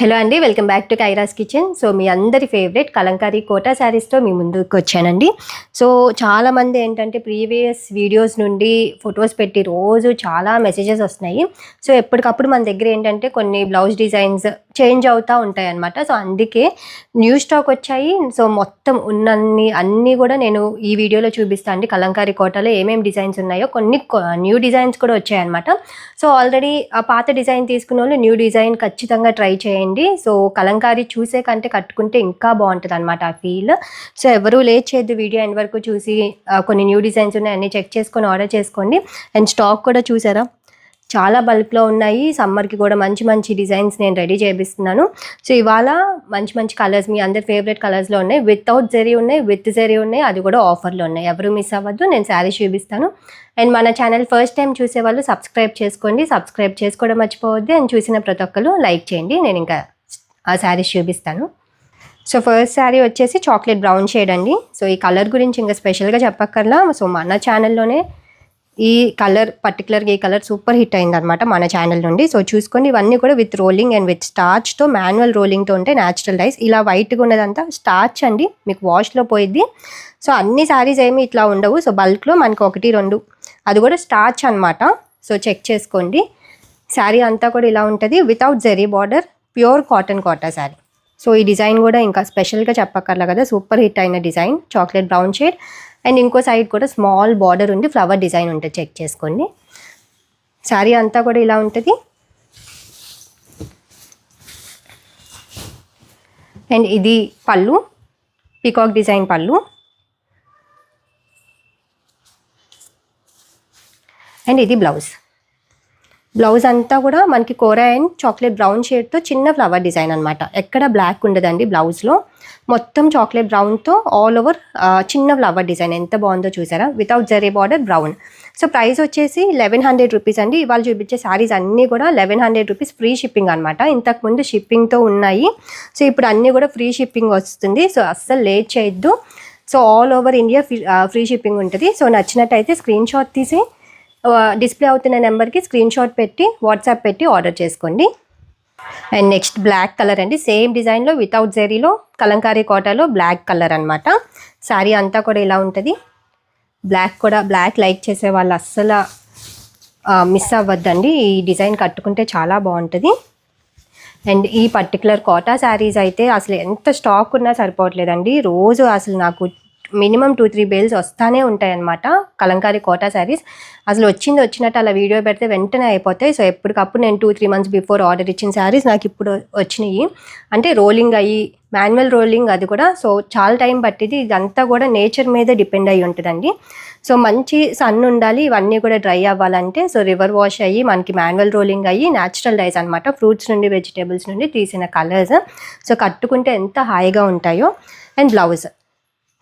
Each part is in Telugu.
హలో అండి welcome back to Kaira's kitchen. So మీ అందరి ఫేవరెట్ కలంకారీ కోటా శారీస్తో మీ ముందుకు వచ్చానండి. సో చాలామంది ఏంటంటే ప్రీవియస్ వీడియోస్ నుండి ఫొటోస్ పెట్టి రోజు చాలా మెసేజెస్ వస్తున్నాయి. సో ఎప్పటికప్పుడు మన దగ్గర ఏంటంటే కొన్ని బ్లౌజ్ డిజైన్స్ చేంజ్ అవుతూ ఉంటాయి అనమాట సో అందుకే న్యూ స్టాక్ వచ్చాయి. సో మొత్తం ఉన్నన్ని అన్నీ కూడా నేను ఈ వీడియోలో చూపిస్తాను అండి. కలంకారీ కోటలో ఏమేమి డిజైన్స్ ఉన్నాయో కొన్ని న్యూ డిజైన్స్ కూడా వచ్చాయన్నమాట సో ఆల్రెడీ ఆ పాత డిజైన్ తీసుకున్న వాళ్ళు న్యూ డిజైన్ ఖచ్చితంగా ట్రై చేయండి. సో కలంకారీ చూసే కంటే కట్టుకుంటే ఇంకా బాగుంటుంది అనమాట ఆ ఫీల్. సో ఎవరు లేట్ చేయద్దు వీడియో ఎండ్ వరకు చూసి కొన్ని న్యూ డిజైన్స్ ఉన్నాయి అన్ని చెక్ చేసుకొని ఆర్డర్ చేసుకోండి. అండ్ స్టాక్ కూడా చూసారా? చాలా బల్క్లో ఉన్నాయి. సమ్మర్కి కూడా మంచి మంచి డిజైన్స్ నేను రెడీ చేపిస్తున్నాను. సో ఇవాళ మంచి మంచి కలర్స్ మీ అందరి ఫేవరెట్ కలర్స్లో ఉన్నాయి. వితౌట్ జరీ ఉన్నాయి విత్ జరీ ఉన్నాయి అది కూడా ఆఫర్లో ఉన్నాయి. ఎవరు మిస్ అవ్వద్దు నేను శారీస్ చూపిస్తాను. అండ్ మన ఛానల్ ఫస్ట్ టైం చూసే వాళ్ళు సబ్స్క్రైబ్ చేసుకోండి. సబ్స్క్రైబ్ చేసుకోవడం మర్చిపోవద్దు. అండ్ చూసిన ప్రతి ఒక్కరు లైక్ చేయండి. నేను ఇంకా ఆ శారీస్ చూపిస్తాను. సో ఫస్ట్ శారీ వచ్చేసి చాక్లెట్ బ్రౌన్ షేడ్ అండి. సో ఈ కలర్ గురించి ఇంకా స్పెషల్గా చెప్పక్కర్లా. సో మన ఛానల్లోనే ఈ కలర్ పర్టికులర్గా ఈ కలర్ సూపర్ హిట్ అయింది అనమాట మన ఛానల్ నుండి. సో చూసుకోండి ఇవన్నీ కూడా విత్ రోలింగ్ అండ్ విత్ స్టార్చ్తో మాన్యువల్ రోలింగ్తో ఉంటే న్యాచురల్ రైస్ ఇలా వైట్గా ఉన్నదంతా స్టార్చ్ అండి మీకు వాష్లో పోయిద్ది. సో అన్ని శారీస్ ఏమి ఇట్లా ఉండవు. సో బల్క్లో మనకు ఒకటి రెండు. అది కూడా స్టార్చ్ అనమాట సో చెక్ చేసుకోండి. శారీ అంతా కూడా ఇలా ఉంటుంది. Without zari border pure cotton Kota sari so ఈ డిజైన్ కూడా ఇంకా స్పెషల్గా చెప్పక్కర్లే కదా సూపర్ హిట్ అయిన design chocolate brown shade. And ఇంకో సైడ్ కూడా స్మాల్ బార్డర్ ఉండి ఫ్లవర్ డిజైన్ ఉంటుంది చెక్ చేసుకోండి. శారీ అంతా కూడా ఇలా ఉంటుంది. అండ్ ఇది పళ్ళు పీకాక్ డిజైన్ పళ్ళు. అండ్ ఇది బ్లౌజ్. బ్లౌజ్ అంతా కూడా మనకి కోరా అండ్ చాక్లెట్ బ్రౌన్ షేడ్తో చిన్న ఫ్లవర్ డిజైన్ అనమాట ఎక్కడ బ్లాక్ ఉండదండి బ్లౌజ్లో. మొత్తం చాక్లెట్ బ్రౌన్తో ఆల్ ఓవర్ చిన్న ఫ్లవర్ డిజైన్. ఎంత బాగుందో చూసారా? Without zari border brown so price వచ్చేసి లెవెన్ హండ్రెడ్ రూపీస్ అండి. ఇవాళ చూపించే శారీస్ అన్నీ కూడా eleven hundred rupees free shipping అనమాట ఇంతకుముందు షిప్పింగ్తో ఉన్నాయి. సో ఇప్పుడు అన్నీ కూడా ఫ్రీ షిప్పింగ్ వస్తుంది. సో అస్సలు లేట్ చేయొద్దు. So all over India free shipping ఉంటుంది. సో నచ్చినట్టయితే స్క్రీన్ షాట్ తీసి డిస్ప్లే అవుతున్న నెంబర్కి స్క్రీన్ షాట్ పెట్టి వాట్సాప్ పెట్టి ఆర్డర్ చేసుకోండి. అండ్ నెక్స్ట్ బ్లాక్ కలర్ అండి. సేమ్ డిజైన్లో వితౌట్ జెరీలో కలంకారీ కోటాలో బ్లాక్ కలర్ అనమాట శారీ అంతా కూడా ఇలా ఉంటుంది. బ్లాక్ కూడా బ్లాక్ లైక్ చేసే వాళ్ళు అస్సలు మిస్ అవ్వద్దండి. ఈ డిజైన్ కట్టుకుంటే చాలా బాగుంటుంది. అండ్ ఈ పర్టికులర్ కోటా శారీస్ అయితే అసలు ఎంత స్టాక్ ఉన్నా సరిపోవట్లేదండి. రోజు అసలు నాకు మినిమం టూ త్రీ బేల్స్ వస్తానే ఉంటాయన్నమాట కలంకారీ కోటా శారీస్. అసలు వచ్చింది వచ్చినట్టు అలా వీడియో పెడితే వెంటనే అయిపోతాయి. సో ఎప్పటికప్పుడు నేను two three months before order ఇచ్చిన శారీస్ నాకు ఇప్పుడు వచ్చినాయి. అంటే రోలింగ్ అయ్యి మాన్యువల్ రోలింగ్ అది కూడా. సో చాలా టైం పట్టింది. ఇదంతా కూడా నేచర్ మీద డిపెండ్ అయ్యి ఉంటుందండి. సో మంచి సన్ ఉండాలి. ఇవన్నీ కూడా డ్రై అవ్వాలంటే సో రివర్ వాష్ అయ్యి మనకి మాన్యువల్ రోలింగ్ అయ్యి న్యాచురల్ డైస్ అనమాట ఫ్రూట్స్ నుండి వెజిటేబుల్స్ నుండి తీసిన కలర్స్. సో కట్టుకుంటే ఎంత హాయిగా ఉంటాయో. And blouse.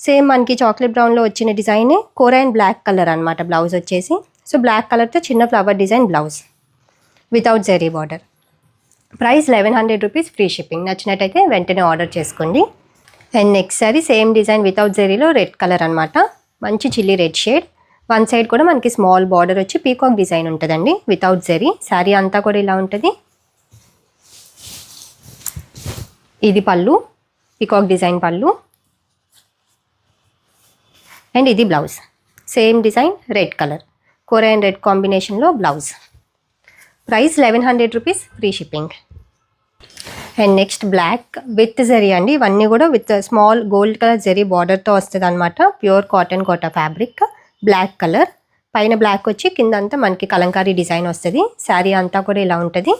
సేమ్ మనకి చాక్లెట్ బ్రౌన్లో వచ్చిన డిజైనే కోర అండ్ బ్లాక్ కలర్ అనమాట బ్లౌజ్ వచ్చేసి. సో బ్లాక్ కలర్తో చిన్న flower design blouse. Without zari border. Price eleven hundred rupees free shipping. నచ్చినట్టయితే వెంటనే ఆర్డర్ చేసుకోండి. And next sari same design without జెరీలో red colour అనమాట మంచి chilli red shade. One side కూడా మనకి స్మాల్ బార్డర్ వచ్చి పీకాక్ డిజైన్ ఉంటుందండి వితౌట్ జెరీ. శారీ అంతా కూడా ఇలా ఉంటుంది. ఇది pallu peacock design pallu. And ఇది blouse. Same design red colour. Korean and red కాంబినేషన్లో blouse. Price eleven hundred rupees free shipping. And next black with zari అండి. ఇవన్నీ కూడా with small gold colour zari బార్డర్తో వస్తుంది అనమాట pure cotton Kota fabric black colour. పైన బ్లాక్ వచ్చి కింద అంతా మనకి కలంకారీ డిజైన్ వస్తుంది. శారీ అంతా కూడా ఇలా ఉంటుంది.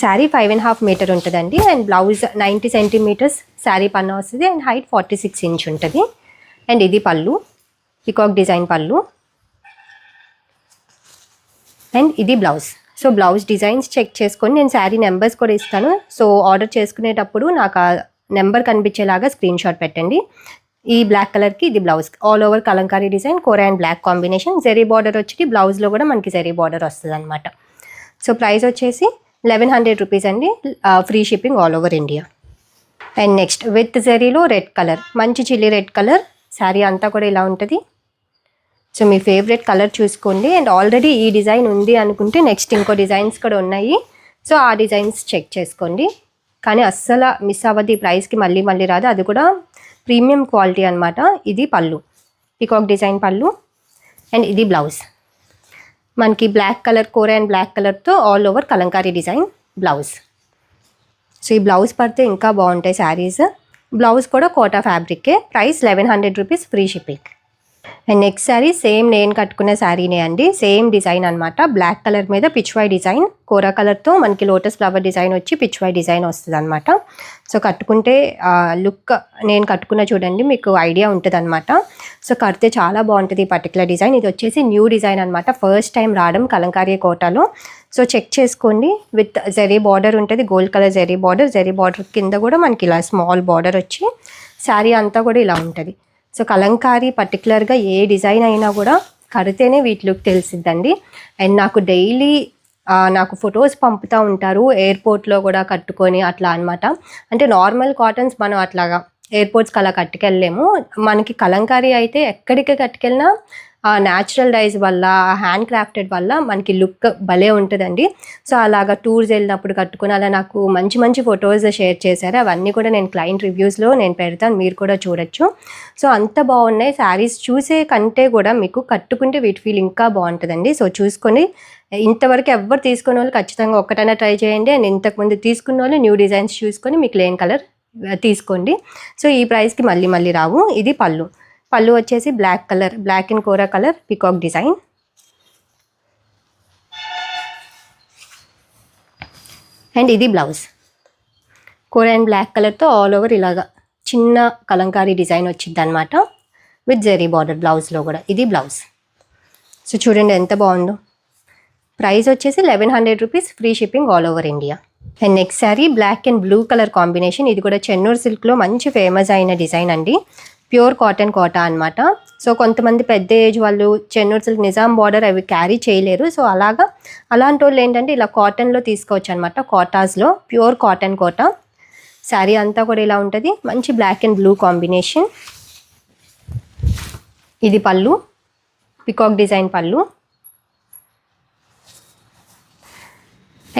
Sari five and half metre ఉంటుందండి. And blouse ninety centimetres sari పన్న వస్తుంది. And height forty six inch ఉంటుంది. అండ్ ఇది pallu. Peacock design pallu. And ఇది blouse. So blouse designs check చేసుకొని నేను శారీ నెంబర్స్ కూడా ఇస్తాను. సో ఆర్డర్ చేసుకునేటప్పుడు నాకు ఆ నెంబర్ కనిపించేలాగా స్క్రీన్ షాట్ పెట్టండి. ఈ బ్లాక్ కలర్కి ఇది blouse. All over kalamkari design kora and black combination. Zari border వచ్చి బ్లౌజ్లో కూడా మనకి జెరీ బార్డర్ వస్తుంది అనమాట సో ప్రైస్ వచ్చేసి లెవెన్ హండ్రెడ్ రూపీస్ అండి. Free shipping all over India. And next with జెరీలో red colour. మంచి చిల్లీ రెడ్ కలర్. శారీ అంతా కూడా ఇలా ఉంటుంది. సో మీ ఫేవరెట్ కలర్ చూసుకోండి. అండ్ ఆల్రెడీ ఈ డిజైన్ ఉంది అనుకుంటే నెక్స్ట్ ఇంకో డిజైన్స్ కూడా ఉన్నాయి. సో ఆ డిజైన్స్ చెక్ చేసుకోండి. కానీ అస్సలు మిస్ అవ్వదు ఈ ప్రైస్కి మళ్ళీ మళ్ళీ రాదు. అది కూడా ప్రీమియం క్వాలిటీ అనమాట ఇది pallu. Peacock design pallu. And ఇది బ్లౌజ్. మనకి black colour kora and black కలర్తో all over kalamkari design blouse. So ఈ బ్లౌజ్ పడితే ఇంకా బాగుంటాయి శారీస్. బ్లౌజ్ కూడా Kota ఫ్యాబ్రిక్కే. Price eleven hundred rupees free shipping. And next sari same నేను కట్టుకున్న శారీనే అండి. సేమ్ డిజైన్ అనమాట బ్లాక్ కలర్ మీద పిచ్వాయ్ డిజైన్ కోరా కలర్తో మనకి లోటస్ ఫ్లవర్ డిజైన్ వచ్చి పిచ్వాయ్ డిజైన్ వస్తుంది అనమాట సో కట్టుకుంటే లుక్ నేను కట్టుకున్న చూడండి మీకు ఐడియా ఉంటుంది అనమాట సో కడితే చాలా బాగుంటుంది ఈ పర్టికులర్ డిజైన్ ఇది వచ్చేసి న్యూ డిజైన్ అనమాట ఫస్ట్ టైం రావడం కలంకారీ కోటలో. సో చెక్ చేసుకోండి. విత్ జెరీ బార్డర్ ఉంటుంది gold colour zari border zari border కింద కూడా మనకి ఇలా స్మాల్ బార్డర్ వచ్చి శారీ అంతా కూడా ఇలా ఉంటుంది. సో కలంకారీ పర్టికులర్గా ఏ డిజైన్ అయినా కూడా కడితేనే వీటిలోకి తెలిసిద్దండి. అండ్ నాకు డైలీ నాకు ఫొటోస్ పంపుతూ ఉంటారు. ఎయిర్పోర్ట్లో కూడా కట్టుకొని అట్లా అనమాట అంటే నార్మల్ కాటన్స్ మనం అట్లాగా ఎయిర్పోర్ట్స్కి అలా కట్టుకెళ్ళలేము. మనకి కలంకారీ అయితే ఎక్కడికి కట్టుకెళ్ళినా ఆ న్యాచురల్ డైస్ వల్ల హ్యాండ్ క్రాఫ్టెడ్ వల్ల మనకి లుక్ భలే ఉంటుందండి. సో అలాగా టూర్స్ వెళ్ళినప్పుడు కట్టుకుని అలా నాకు మంచి మంచి ఫొటోస్ షేర్ చేశారు. అవన్నీ కూడా నేను క్లయింట్ రివ్యూస్లో నేను పెడతాను. మీరు కూడా చూడొచ్చు. సో అంత బాగున్నాయి. శారీస్ చూసే కంటే కూడా మీకు కట్టుకుంటే వీటి ఫీల్ ఇంకా బాగుంటుందండి. సో చూసుకొని ఇంతవరకు ఎవరు తీసుకున్న వాళ్ళు ఖచ్చితంగా ఒక్కటైనా ట్రై చేయండి. అండ్ ఇంతకుముందు తీసుకున్న వాళ్ళు న్యూ డిజైన్స్ చూసుకొని మీకు లేని కలర్ తీసుకోండి. సో ఈ ప్రైస్కి మళ్ళీ మళ్ళీ రావు. ఇది పళ్ళు. పళ్ళు వచ్చేసి black colour black and kora colour peacock design. And ఇది బ్లౌజ్. కోరా అండ్ బ్లాక్ కలర్తో ఆల్ ఓవర్ ఇలాగా చిన్న కలంకారీ డిజైన్ వచ్చింది అనమాట విత్ జెరీ బార్డర్ బ్లౌజ్లో కూడా ఇది బ్లౌజ్. సో చూడండి ఎంత బాగుందో. ప్రైస్ వచ్చేసి eleven hundred rupees free shipping all over India. And next sari black and blue colour combination. ఇది కూడా చెన్నూరు సిల్క్లో మంచి ఫేమస్ అయిన డిజైన్ అండి. ప్యూర్ కాటన్ కోటా అనమాట సో కొంతమంది పెద్ద ఏజ్ వాళ్ళు చెన్నూరు సిల్క్ నిజాం బార్డర్ అవి క్యారీ చేయలేరు. సో అలాగా అలాంటి వాళ్ళు ఏంటంటే ఇలా కాటన్లో తీసుకోవచ్చు అనమాట కోటాస్లో ప్యూర్ కాటన్ కోటా. శారీ అంతా కూడా ఇలా ఉంటుంది. మంచి బ్లాక్ అండ్ బ్లూ కాంబినేషన్. ఇది పళ్ళు పికాక్ డిజైన్ పళ్ళు.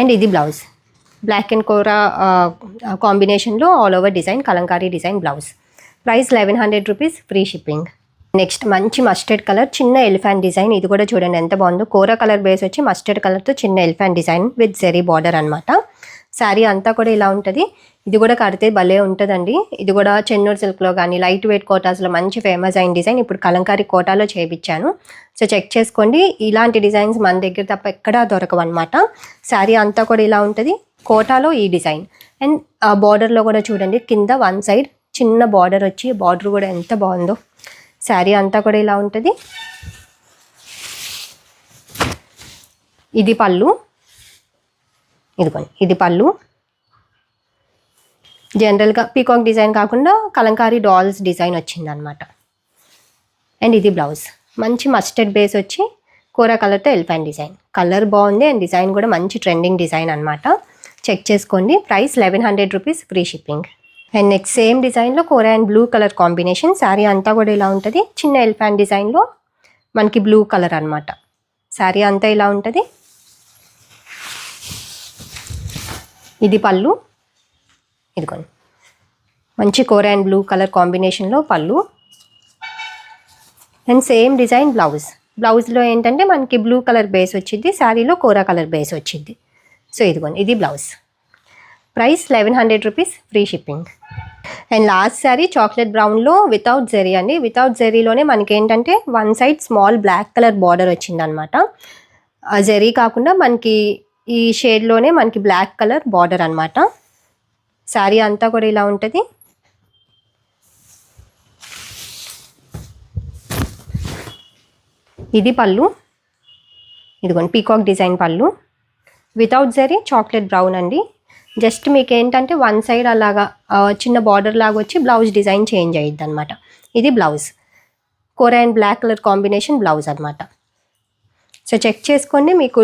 అండ్ ఇది బ్లౌజ్. బ్లాక్ అండ్ కోరా కాంబినేషన్లో all over design Kalamkari design blouse. Price eleven hundred rupees free shipping. Next మంచి మస్టర్డ్ కలర్ చిన్న ఎలిఫాంట్ డిజైన్. ఇది కూడా చూడండి ఎంత బాగుందో. కోర కలర్ బేస్ వచ్చి మస్టర్డ్ కలర్తో చిన్న elephant design with zari border అనమాట శారీ అంతా కూడా ఇలా ఉంటుంది. ఇది కూడా కడితే భలే ఉంటుందండి. ఇది కూడా చెన్నూరు సిల్క్లో కానీ లైట్ వెయిట్ కోటాస్లో మంచి ఫేమస్ అయిన డిజైన్. ఇప్పుడు కలంకారీ కోటాలో చేయించాను సో చెక్ చేసుకోండి. ఇలాంటి డిజైన్స్ మన దగ్గర తప్ప ఎక్కడా దొరకవు అనమాట శారీ అంతా కూడా ఇలా ఉంటుంది. కోటాలో ఈ డిజైన్. అండ్ ఆ బార్డర్లో కూడా చూడండి. కింద వన్ సైడ్ చిన్న బార్డర్ వచ్చి బార్డర్ కూడా ఎంత బాగుందో. శారీ అంతా కూడా ఇలా ఉంటుంది. ఇది పళ్ళు. ఇదిగోండి ఇది పళ్ళు. జనరల్గా పీకాక్ డిజైన్ కాకుండా కలంకారీ డాల్స్ డిజైన్ వచ్చిందనమాట అండ్ ఇది బ్లౌజ్ మంచి మస్టర్డ్ బేస్ వచ్చి కూర కలర్తో ఎలిఫెంట్ డిజైన్ కలర్ బాగుంది అండ్ డిజైన్ కూడా మంచి ట్రెండింగ్ డిజైన్ అనమాట చెక్ చేసుకోండి. Price eleven hundred rupees free shipping and next same డిజైన్లో kora and blue colour combination sari అంతా కూడా ఇలా ఉంటుంది. చిన్న ఎలిఫెంట్ డిజైన్లో మనకి బ్లూ కలర్ అనమాట శారీ అంతా ఇలా ఉంటుంది. ఇది పళ్ళు. ఇదిగోండి. మంచి కోర అండ్ బ్లూ కలర్ కాంబినేషన్లో పళ్ళు. అండ్ సేమ్ డిజైన్ బ్లౌజ్ బ్లౌజ్లో ఏంటంటే మనకి బ్లూ కలర్ బేస్ వచ్చింది. శారీలో కోరా కలర్ బేస్ వచ్చింది. సో ఇదిగోండి. ఇది blouse price eleven hundred rupees free shipping. And last sari chocolate బ్రౌన్లో without zari అండి. వితౌట్ జెరీలోనే మనకి ఏంటంటే one side small black colour border వచ్చిందనమాట. జెరీ కాకుండా మనకి ఈ షేడ్లోనే మనకి బ్లాక్ కలర్ బార్డర్ అనమాట. శారీ అంతా కూడా ఇలా ఉంటుంది. ఇది పళ్ళు. ఇదిగోండి peacock design pallu. Without zari chocolate brown అండి. జస్ట్ మీకు ఏంటంటే వన్ సైడ్ అలాగా చిన్న బార్డర్ లాగా వచ్చి బ్లౌజ్ డిజైన్ చేంజ్ అయ్యిద్ది అనమాట ఇది బ్లౌజ్. కోర and black colour combination blouse అనమాట సో చెక్ చేసుకోండి మీకు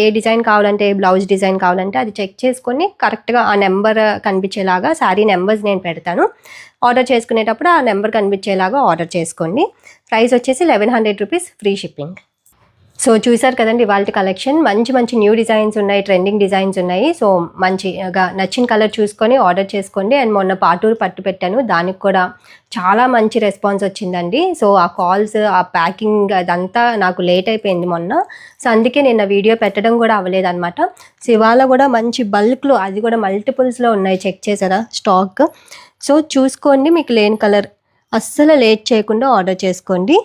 ఏ డిజైన్ కావాలంటే ఏ బ్లౌజ్ డిజైన్ కావాలంటే అది చెక్ చేసుకొని కరెక్ట్గా ఆ నెంబర్ కనిపించేలాగా శారీ నెంబర్స్ నేను పెడతాను. ఆర్డర్ చేసుకునేటప్పుడు ఆ నెంబర్ కనిపించేలాగా ఆర్డర్ చేసుకోండి. ప్రైస్ వచ్చేసి eleven hundred rupees free shipping. So చూసారు కదండి వాళ్ళ కలెక్షన్. మంచి మంచి న్యూ డిజైన్స్ ఉన్నాయి ట్రెండింగ్ డిజైన్స్ ఉన్నాయి. సో మంచిగా నచ్చిన కలర్ చూసుకొని ఆర్డర్ చేసుకోండి. అండ్ మొన్న పాటూరు పట్టు పెట్టాను. దానికి కూడా చాలా మంచి రెస్పాన్స్ వచ్చిందండి. సో ఆ కాల్స్ ఆ ప్యాకింగ్ అదంతా నాకు లేట్ అయిపోయింది మొన్న. సో అందుకే నేను వీడియో పెట్టడం కూడా అవ్వలేదన్నమాట. సో ఇవాళ కూడా మంచి బల్క్లో అది కూడా మల్టిపుల్స్లో ఉన్నాయి. చెక్ చేసారా స్టాక్. సో చూసుకోండి మీకు లేని కలర్ అస్సలు లేట్ చేయకుండా ఆర్డర్ చేసుకోండి.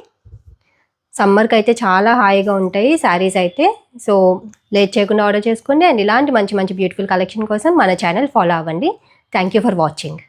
సమ్మర్కి అయితే చాలా హాయిగా ఉంటాయి శారీస్ అయితే. సో లేట్ చేయకుండా ఆర్డర్ చేసుకోండి. అండ్ ఇలాంటి మంచి మంచి బ్యూటిఫుల్ కలెక్షన్ కోసం మన ఛానల్ ఫాలో అవ్వండి. Thank you for watching.